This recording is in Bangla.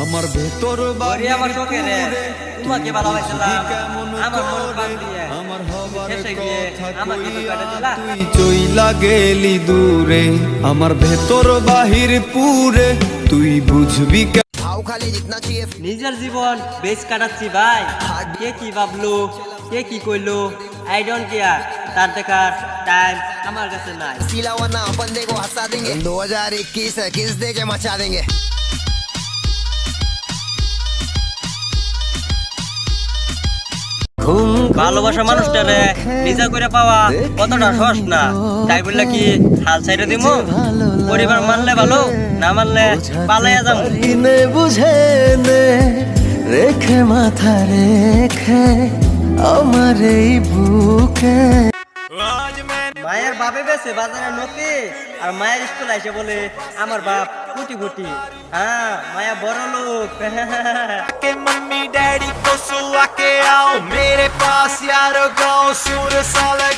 আমার ভেতর ওরে আমার শোকে রে তোমাকে ভালোবাসলাম কেমন আমার মন করে বাদ দিয়ে আমার হবার শেষে গিয়ে কথা আমাকে তো কইয়া কাটে দিলা তুই চইলা গেলি দূরে আমার ভেতর বাহির পুরে তুই বুঝবি কে- भाव खाली जितना चाहिए নিজের জীবন বেশ কাটাচ্ছি ভাই কে কি ভাবলো কে কি কইলো আই ডোন্ট কেয়ার তার দেখার টাইম আমার কাছে নাই सीला वरना अपन देखो हंसा देंगे 2021 है किस दे के मचा देंगे ভালোবাসা মানুষটারে নিজা করে পাওয়া কতটা সহজ না? তাই বললে কি হাল ছাইড়ে দিব পরিবার মানলে ভালো না মানলে পালাইয়া যাব বুঝে রেখে মাথা রেখে আমার এই বুকে। মায়ের বাপে বেছে বাজারে নতি আর মায়ের স্কুল এসে বলে আমার বাপ কুটি কুটি হ্যাঁ মায়া বড় লোক আকে মাম্মি ড্যাডি কোসু আকে আও মেরে Asiago, Sura solid.